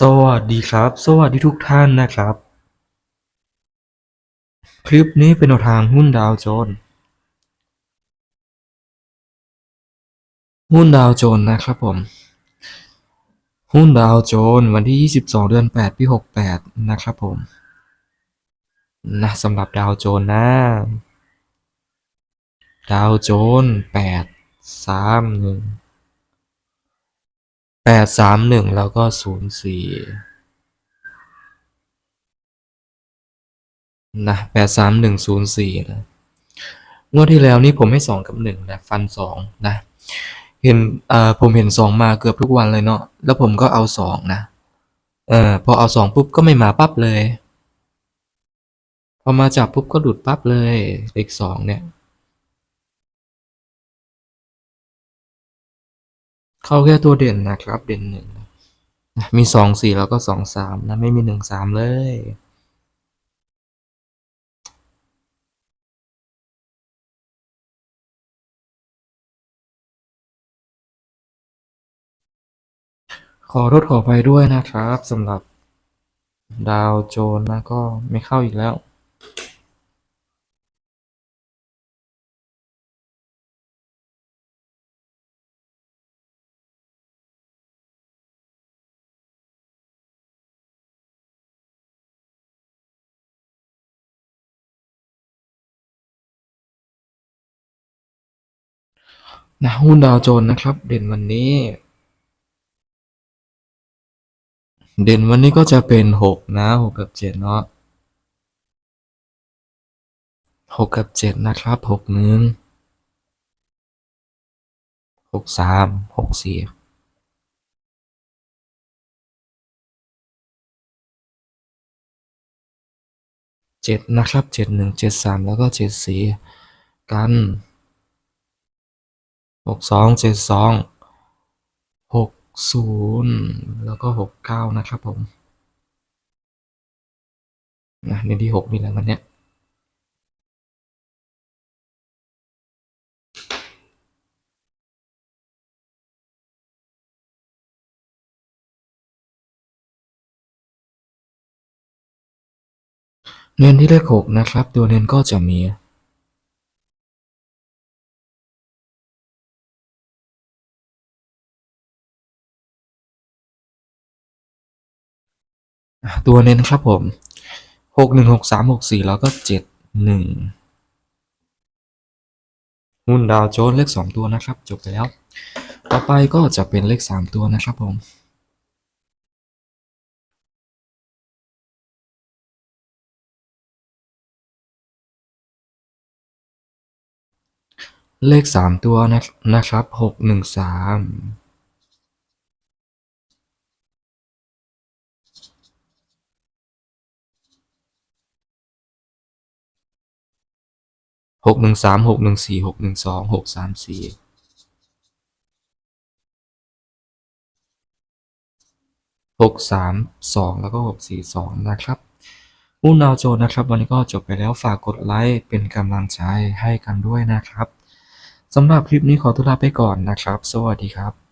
สวัสดีครับ สวัสดีทุกท่านนะครับ คลิปนี้เป็นแนวทางหุ้นดาวโจนหุ้นดาวโจนนะครับผม หุ้นดาวโจนวันที่ 22 เดือน 8 ปี 68 นะครับผม นะสำหรับดาวโจนนะ ดาวโจนส์8 3 1 8 3 1แล้วก็04นะแปดสามหนึ่งศูนย์สี่นะงวดที่แล้วนี่ผมให้สองกับหนึ่งนะฟันสองนะเห็นเอ่อผมเห็นสองมาเกือบทุกวันเลยเนาะแล้วผมก็เอาสองนะเออพอเอาสองปุ๊บก็ไม่มาปั๊บเลย พอมาจับปุ๊บก็หลุดปั๊บเลยเลขสองเนี่ย เข้าแค่ตัวเด่นนะครับ เด่นหนึ่งนะมีสองสี่แล้วก็สองสามนะไม่มีหนึ่งสามเลย ขอโทษขอไปด้วยนะครับสำหรับดาวโจนนะก็ไม่เข้าอีกแล้ว นะหุ้นดาวโจนส์นะครับ เด่นวันนี้ เด่นวันนี้ก็จะเป็นหกนะหกกับเจ็ดเนาะหกกับเจ็ดนะครับหกหนึ่งหกสามหกสี่เจ็ดนะครับเจ็ดหนึ่งเจ็ดสามแล้วก็เจ็ดสี่กัน หกสองเจ็ดสองหกศูนย์แล้วก็หกเก้านะครับผมนะในที่หกนี่แหละวันเนี้ยเน้นที่เลขหกนะครับ ตัวเน้นก็จะมี ตัวเน้นครับผมหกหนึ่งหกสามหกสี่แล้วก็เจ็ดหนึ่งหุ้นดาวโจนเลขสองตัวนะครับ จบไปแล้ว ต่อไปก็จะเป็นเลขสามตัวนะครับผมเลข 3 ตัวนะนะครับ 6 1 3 หกหนึ่งสามหกหนึ่งสี่หกหนึ่งสองหกสามสี่หกสามสองแล้วก็หกสี่สองนะครับอุ้นดาโจนนะครับ วันนี้ก็จบไปแล้วฝากกดไลค์เป็นกำลังใจให้กันด้วยนะครับสำหรับคลิปนี้ขอตัวลาไปก่อนนะครับ สวัสดีครับ